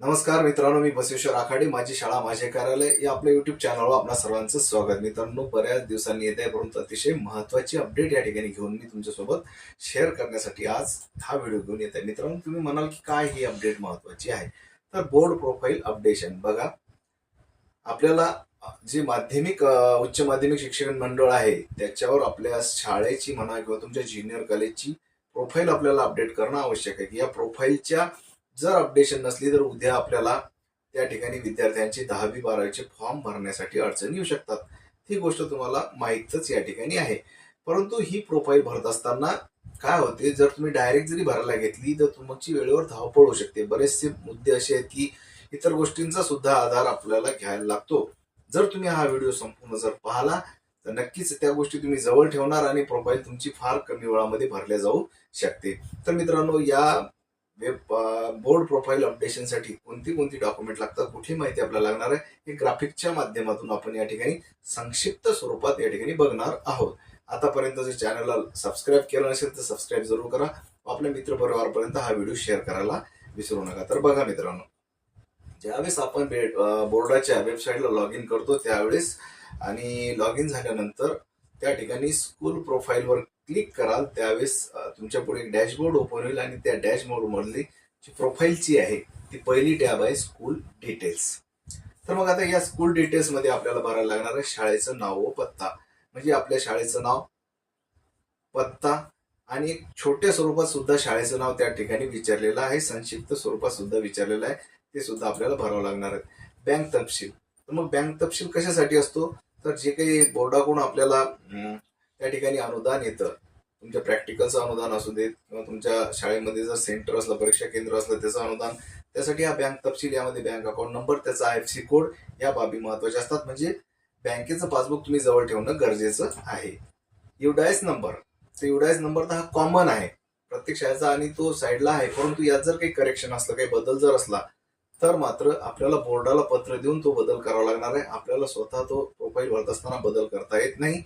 नमस्कार मित्रांनो मी बसवेश्वर आखाडे माझी शाळा माझे कार्यालय या आपल्या युट्यूब चॅनलवर आपल्या सर्वांचं स्वागत. मित्रांनो बऱ्याच दिवसांनी येत आहे परंतु अतिशय महत्वाची अपडेट या ठिकाणी घेऊन मी तुमच्यासोबत शेअर करण्यासाठी आज हा व्हिडिओ घेऊन येत आहे. मित्रांनो तुम्ही म्हणाल की काय ही अपडेट महत्वाची आहे? तर बोर्ड प्रोफाईल अपडेशन बघा आपल्याला जे माध्यमिक उच्च माध्यमिक शिक्षण मंडळ आहे त्याच्यावर आपल्या शाळेची म्हणा किंवा तुमच्या ज्युनियर कॉलेजची प्रोफाईल आपल्याला अपडेट करणं आवश्यक आहे. की या प्रोफाईलच्या जर अपडेशन नसली तर उद्या आपल्याला त्या ठिकाणी विद्यार्थ्यांची दहावी बारावीचे फॉर्म भरण्यासाठी अडचणी येऊ शकतात. ही गोष्ट तुम्हाला माहीतच या ठिकाणी आहे. परंतु ही प्रोफाईल भरत असताना काय होते? जर तुम्ही डायरेक्ट जरी भरायला घेतली तर तुमची वेळेवर धावपळ होऊ शकते. बरेचसे मुद्दे असे आहेत की इतर गोष्टींचा सुद्धा आधार आपल्याला घ्यायला लागतो. जर तुम्ही हा व्हिडिओ संपूर्ण जर पाहिला तर नक्कीच त्या गोष्टी तुम्ही जवळ ठेवणार आणि प्रोफाईल तुमची फार कमी वेळामध्ये भरल्या जाऊ शकते. तर मित्रांनो या वेब बोर्ड प्रोफाईल अपडेशनसाठी कोणती कोणती डॉक्युमेंट लागतात कुठली माहिती आपल्याला लागणार आहे हे ग्राफिकच्या माध्यमातून आपण या ठिकाणी संक्षिप्त स्वरूपात या ठिकाणी बघणार आहोत. आतापर्यंत जर चॅनलला सबस्क्राईब केलं नसेल तर सबस्क्राईब जरूर करा. आपल्या मित्रपरिवारपर्यंत हा व्हिडिओ शेअर करायला विसरू नका. तर बघा मित्रांनो ज्यावेळेस आपण बे- बोर्डाच्या वेबसाईटला लॉग इन करतो त्यावेळेस आणि लॉग इन झाल्यानंतर त्या ठिकाणी स्कूल प्रोफाईलवर क्लिक कराल त्यावेळेस तुमच्यापुढे एक डॅशबोर्ड ओपन होईल आणि त्या डॅशबोर्ड मधली जी प्रोफाईलची आहे ती पहिली टॅब आहे स्कूल डिटेल्स तर मग आता या स्कूल डिटेल्समध्ये आपल्याला भरायला लागणार आहे शाळेचं नाव व पत्ता. म्हणजे आपल्या शाळेचं नाव पत्ता आणि एक छोट्या स्वरूपात सुद्धा शाळेचं नाव त्या ठिकाणी विचारलेलं आहे. संक्षिप्त स्वरूपात सुद्धा विचारलेलं आहे. ते सुद्धा आपल्याला भरावं लागणार आहे. बँक तपशील. तर मग बँक तपशील कशासाठी असतो? तर जे काही बोर्डाकडून आपल्याला त्या ठिकाणी अनुदान येतं. तुमच्या प्रॅक्टिकलचं अनुदान असू देत किंवा तुमच्या शाळेमध्ये जर सेंटर असलं परीक्षा केंद्र असलं त्याचं अनुदान त्यासाठी हा बँक तपशील यामध्ये बँक अकाउंट नंबर त्याचा आय एफ सी कोड या बाबी महत्त्वाच्या असतात. म्हणजे बँकेचं पासबुक तुम्ही जवळ ठेवणं गरजेचं आहे. युडायस नंबर तर युडायस नंबर तर हा कॉमन आहे. प्रत्येक शाळेचा आणि तो साईडला आहे. परंतु यात जर काही करेक्शन असलं काही बदल जर असला तर मात्र आपल्याला बोर्डाला पत्र देऊन तो बदल करावा लागणार आहे. आपल्याला स्वतः तो प्रोफाईल भरत असताना बदल करता येत नाही.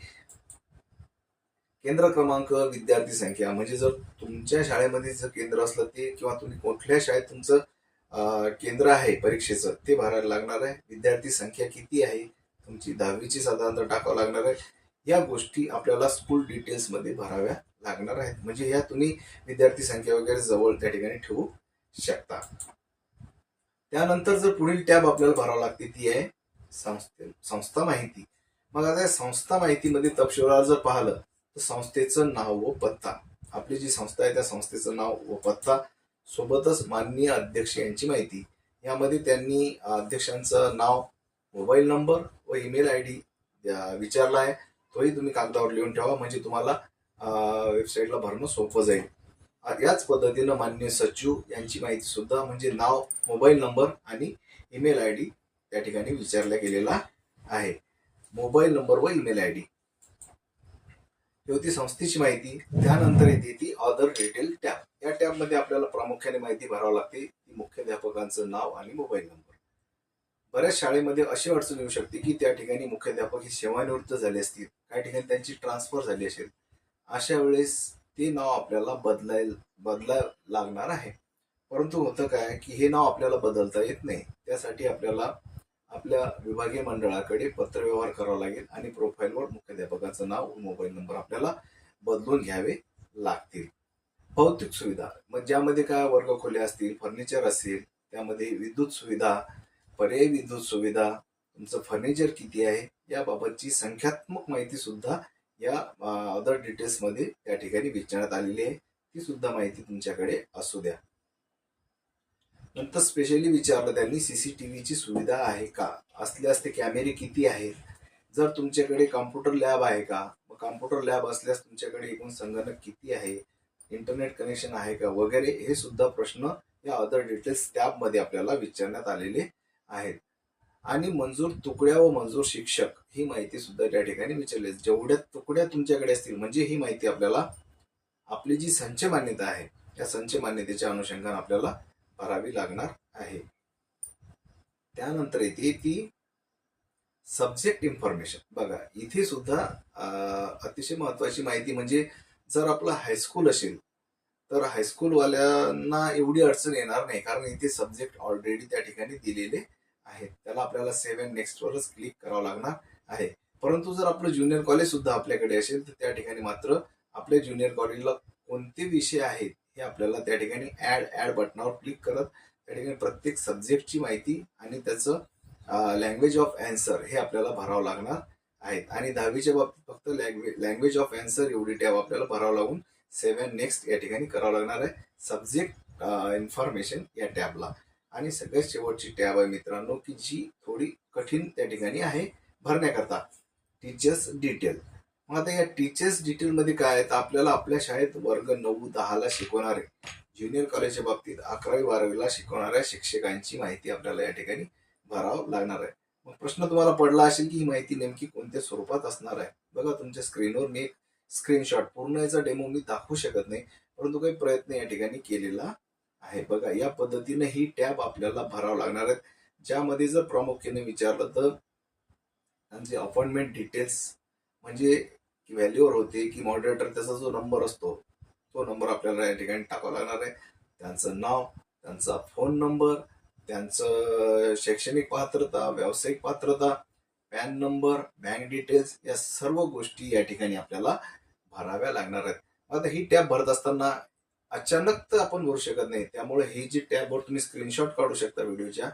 केंद्र क्रमांक विद्यार्थी संख्या. म्हणजे जर तुमच्या शाळेमध्ये जर केंद्र असलं ते किंवा तुम्ही कुठल्या शाळेत तुमचं केंद्र आहे परीक्षेचं ते भरायला लागणार आहे. विद्यार्थी संख्या किती आहे? तुमची दहावीची साधारणतः टाकावं लागणार आहे. या गोष्टी आपल्याला स्कूल डिटेल्समध्ये भराव्या लागणार आहेत. म्हणजे या तुम्ही विद्यार्थी संख्या वगैरे जवळ त्या ठिकाणी ठेवू शकता. त्यानंतर जर पुढील टॅब आपल्याला भरावं लागते ती आहे संस्थे संस्था माहिती. मग आता या संस्था माहितीमध्ये तपशीलवार जर पाहिलं तर संस्थेचं नाव व पत्ता. आपली जी संस्था आहे त्या संस्थेचं नाव व पत्ता सोबतच माननीय अध्यक्ष यांची माहिती. यामध्ये त्यांनी अध्यक्षांचं नाव मोबाईल नंबर व ईमेल आय डी विचारला आहे. तोही तुम्ही कागदावर लिहून ठेवा म्हणजे तुम्हाला वेबसाईटला भरणं सोपं जाईल. याच पद्धतीनं मान्य सचिव यांची माहिती सुद्धा म्हणजे नाव मोबाईल नंबर आणि ईमेल आय डी त्या ठिकाणी विचारला गेलेला आहे. मोबाईल नंबर व ईमेल आय डी. होती संस्थेची माहिती. त्यानंतर येते ती अदर डिटेल टॅब या टॅबमध्ये आपल्याला प्रामुख्याने माहिती भरावी लागते. ती मुख्याध्यापकांचं नाव आणि मोबाईल नंबर बऱ्याच शाळेमध्ये अशी अडचण येऊ शकते की त्या ठिकाणी मुख्याध्यापक हे सेवानिवृत्त झाले असतील. काही ठिकाणी त्यांची ट्रान्सफर झाली असेल. अशा वेळेस ते नाव आपल्याला बदलाय बदलाय लागणार आहे. परंतु होतं काय की हे नाव आपल्याला बदलता येत नाही. त्यासाठी आपल्याला आपल्या विभागीय मंडळाकडे पत्रव्यवहार करावा लागेल आणि प्रोफाईलवर मुख्याध्यापकाचं नाव मोबाईल नंबर आपल्याला बदलून घ्यावे लागतील. भौतिक सुविधा मग ज्यामध्ये काय वर्गखोल्या असतील फर्निचर असेल त्यामध्ये विद्युत सुविधा पर्यायी विद्युत सुविधा तुमचं फर्निचर किती आहे याबाबतची संख्यात्मक माहिती सुद्धा या अदर डिटेल्समध्ये त्या ठिकाणी विचारण्यात आलेली आहे. ती सुद्धा माहिती तुमच्याकडे असू द्या. नंतर स्पेशली विचारलं त्यांनी सीसीटीव्हीची सुविधा आहे का? असल्यास ते कॅमेरे किती आहेत? जर तुमच्याकडे कॉम्प्युटर लॅब आहे का? मग कॉम्प्युटर लॅब असल्यास तुमच्याकडे एकूण संगणक किती आहे? इंटरनेट कनेक्शन आहे का? वगैरे हे सुद्धा प्रश्न या अदर डिटेल्स टॅबमध्ये आपल्याला विचारण्यात आलेले आहेत. आणि मंजूर तुकड्या व मंजूर शिक्षक ही माहिती सुद्धा त्या ठिकाणी विचारली जेवढ्या तुकड्या तुमच्याकडे असतील म्हणजे ही माहिती आपल्याला आपली जी संच मान्यता आहे त्या संच मान्यतेच्या अनुषंगाने आपल्याला भरावी लागणार आहे. त्यानंतर येते ती सब्जेक्ट इन्फॉर्मेशन बघा इथे सुद्धा अतिशय महत्वाची माहिती म्हणजे जर आपलं हायस्कूल असेल तर हायस्कूलवाल्यांना एवढी अडचण येणार नाही कारण इथे सब्जेक्ट ऑलरेडी त्या ठिकाणी दिलेले आहेत. त्याला आपल्याला सेव्ह नेक्स्टवरच क्लिक करावं लागणार आहे. परंतु जर आपलं ज्युनियर कॉलेज सुद्धा आपल्याकडे असेल तर त्या ठिकाणी मात्र आपल्या ज्युनियर कॉलेजला कोणते विषय आहेत हे आपल्याला त्या ठिकाणी ऍड ऍड बटनावर क्लिक करत त्या ठिकाणी प्रत्येक सब्जेक्टची माहिती आणि त्याचं लँग्वेज ऑफ अँसर हे आपल्याला भरावं लागणार आहेत. आणि दहावीच्या बाबतीत फक्त लँग्वेज ऑफ अँसर एवढी टॅब आपल्याला भरावं लागून सेव्हन नेक्स्ट या ठिकाणी करावं लागणार आहे. सब्जेक्ट इन्फॉर्मेशन या टॅबला आणि सगळ्यात शेवटची टॅब आहे मित्रांनो की जी थोडी कठीण त्या ठिकाणी आहे. भरण्याकरता टीचर्स डिटेल मग आता या टीचर्स डिटेलमध्ये काय आहे? तर आपल्याला आपल्या शाळेत वर्ग नऊ दहाला शिकवणारे ज्युनियर कॉलेजच्या बाबतीत अकरावी बारावीला शिकवणाऱ्या शिक्षकांची माहिती आपल्याला या ठिकाणी भरावं लागणार आहे. मग प्रश्न तुम्हाला पडला असेल की ही माहिती नेमकी कोणत्या स्वरूपात असणार आहे? बघा तुमच्या स्क्रीनवर मी एक स्क्रीनशॉट पूर्ण याचा डेमो मी दाखवू शकत नाही परंतु काही प्रयत्न या ठिकाणी केलेला आहे. बघा या पद्धतीने ही टॅब आपल्याला भरावं लागणार आहेत ज्यामध्ये जर प्रामुख्याने विचारलं तर त्यांचे अपॉइंटमेंट डिटेल्स म्हणजे व्हॅल्यूवर होते की मॉडरेटर त्याचा जो नंबर असतो तो नंबर आपल्याला या ठिकाणी टाकावा लागणार आहे. त्यांचं नाव त्यांचा फोन नंबर त्यांचं शैक्षणिक पात्रता व्यावसायिक पात्रता पॅन नंबर बँक डिटेल्स या सर्व गोष्टी या ठिकाणी आपल्याला भराव्या लागणार आहेत. आता ही टॅब भरत असताना अचानक तर आपण भरू शकत नाही. त्यामुळे ही जी टॅबवर तुम्ही स्क्रीनशॉट काढू शकता व्हिडिओच्या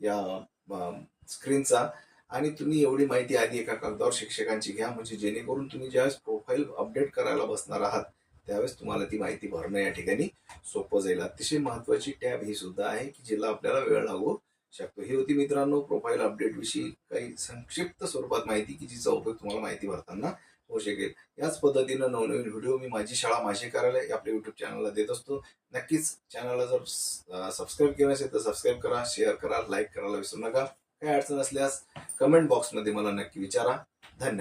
या स्क्रीनचा आणि तुम्ही एवढी माहिती आधी एका कागदावर शिक्षकांची घ्या म्हणजे जेणेकरून तुम्ही ज्यावेळेस प्रोफाईल अपडेट करायला बसणार आहात त्यावेळेस तुम्हाला ती माहिती भरणं या ठिकाणी सोपं जाईल. अतिशय महत्वाची टॅब ही सुद्धा आहे की जिला आपल्याला वेळ लागू शकतो. ही होती मित्रांनो प्रोफाईल अपडेट विषयी काही संक्षिप्त स्वरूपात माहिती की जिचा उपयोग तुम्हाला माहिती भरताना होऊ शकेल. याच पद्धतीनं नवनवीन व्हिडिओ मी माझी शाळा माझे कार्यालय आपल्या युट्यूब चॅनलला देत असतो. नक्कीच चॅनलला जर सबस्क्राईब केलं असेल तर सबस्क्राईब करा शेअर करा लाईक करायला विसरू नका. काही अडचण असल्यास कमेंट बॉक्समध्ये मला नक्की विचारा. धन्यवाद.